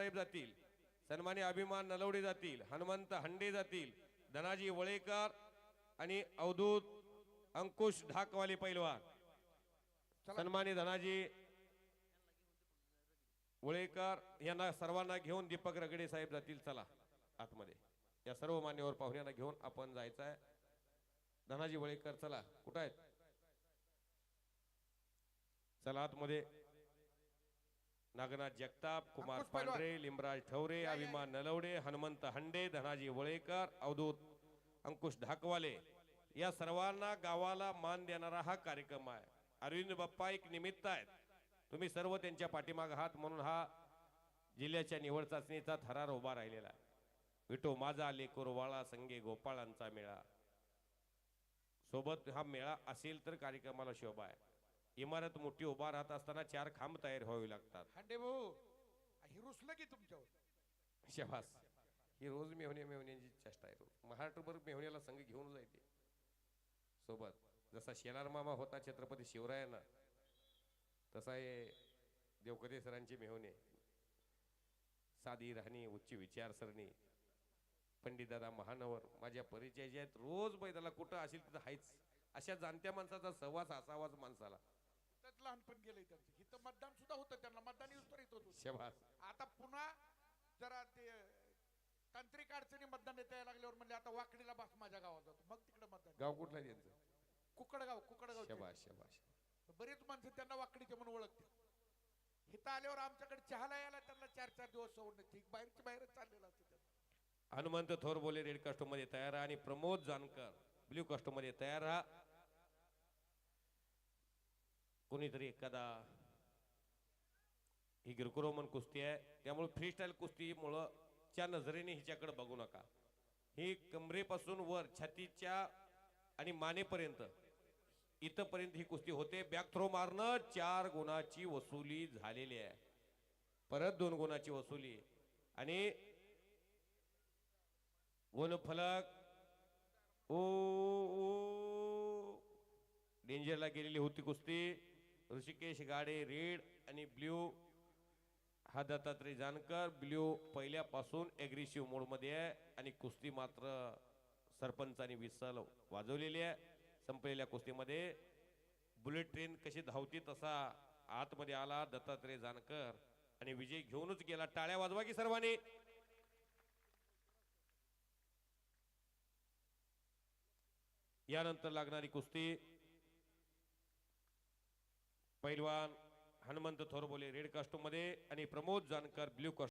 साहेब जातील सन्मानी अभिमान नलवडे जातील हनुमंत हंडे जातील धनाजी वळेकर आणि अवधूत अंकुश ढाकवाले पैलवान. सन्मानी धनाजी वळेकर यांना सर्वांना घेऊन दीपक रगडे साहेब जातील चला आतमध्ये. या सर्व मान्यवर पाहुण्यांना घेऊन आपण जायचं आहे धनाजी वळेकर चला कुठं आहेत? चला आतमध्ये. नागनाथ जगताप कुमार. पांढरे लिंबराज ठवरे. अभिमान नलवडे हनुमंत हंडे धनाजी वळेकर अवधूत अंकुश ढाकवाले. या सर्वांना गावाला मान देणारा हा कार्यक्रम आहे. अरविंद बाप्पा एक निमित्त आहेत. तुम्ही सर्व त्यांच्या पाठीमाग आहात म्हणून हा जिल्ह्याच्या निवड चाचणीचा थरार उभा राहिलेला आहे. विठो माझा लेकोरवाळा संगे गोपाळांचा मेळा. सोबत हा मेळा असेल तर कार्यक्रमाला शोभा आहे. इमारत मोठी उभा राहत असताना चार खांब तयार व्हावे लागतात. हांडे भाऊ ही रुसलं की तुमच्यावर? शबास ही रोज मेहणे मेहण्याची चेष्टा आहे. रोज महाराष्ट्रभर मेहण्याला संघ घेऊन जायचे. सोबत जसा शेलार मामा होता छत्रपती शिवरायांना तसा हे देवकते सरांचे मेहणे साधी राहणी उच्च विचारसरणी पंडितदादा महानवर माझ्या परिचयाचे आहेत. रोज बैदाला कुठं असेल तिथं हायच अशा जाणत्या माणसाचा सहवास असावाच माणसाला. लहानपण गेलंय त्यांचं. इथं मतदान सुद्धा होतं त्यांना मतदान येऊस तर येत होतं. शबास. आता पुन्हा जरा ते तांत्रिक अडचणी मतदान येता यायला लागल्यावर म्हणले आता वाकडीला बस माझ्या गावात जातो. मग तिकडे मतदान गाव कुठलं आहे त्यांचं? कुकडगाव कुकडगाव शबाश शबाश बरेच माणसं त्यांना वाकडीचे म्हणून ओळखते इथं आल्यावर आमच्याकडे चहाला यायला त्यांना चार चार दिवस सवड नाही बाहेरची बाहेरच चाललेलं असतं त्यांचं. हनुमंत थोरबोले रेड कास्टोममध्ये तयार राहा आणि प्रमोद जानकर ब्ल्यू कास्टोममध्ये तयार राहा. कोणीतरी एखादा ही गिरकुरोमन कुस्ती आहे त्यामुळे फ्रीस्टाईल कुस्तीमुळं च्या नजरेने हिच्याकडे बघू नका. ही कमरेपासून वर छातीच्या आणि मानेपर्यंत इथपर्यंत ही कुस्ती होते. बॅक थ्रो मारणं चार गुणाची वसुली झालेली आहे. परत दोन गुणाची वसुली. आणि वनफलक ओ ओ डेंजरला गेलेली होती कुस्ती. ऋषिकेश गाडे रेड आणि ब्ल्यू. हा दत्तात्रय जानकर ब्ल्यू पहिल्यापासून एग्रेसिव्ह मोडमध्ये आहे आणि कुस्ती मात्र सरपंचाने विसल वाजवलेली आहे. संपलेल्या कुस्तीमध्ये बुलेट ट्रेन कशी धावती तसा आतमध्ये आला दत्तात्रय जानकर आणि विजय घेऊनच गेला. टाळ्या वाजवा की सर्वांनी. यानंतर लागणारी कुस्ती पैलवान हनुमंत थोरबोले रेड कास्टूममध्ये आणि प्रमोद जानकर ब्ल्यू कास्टूम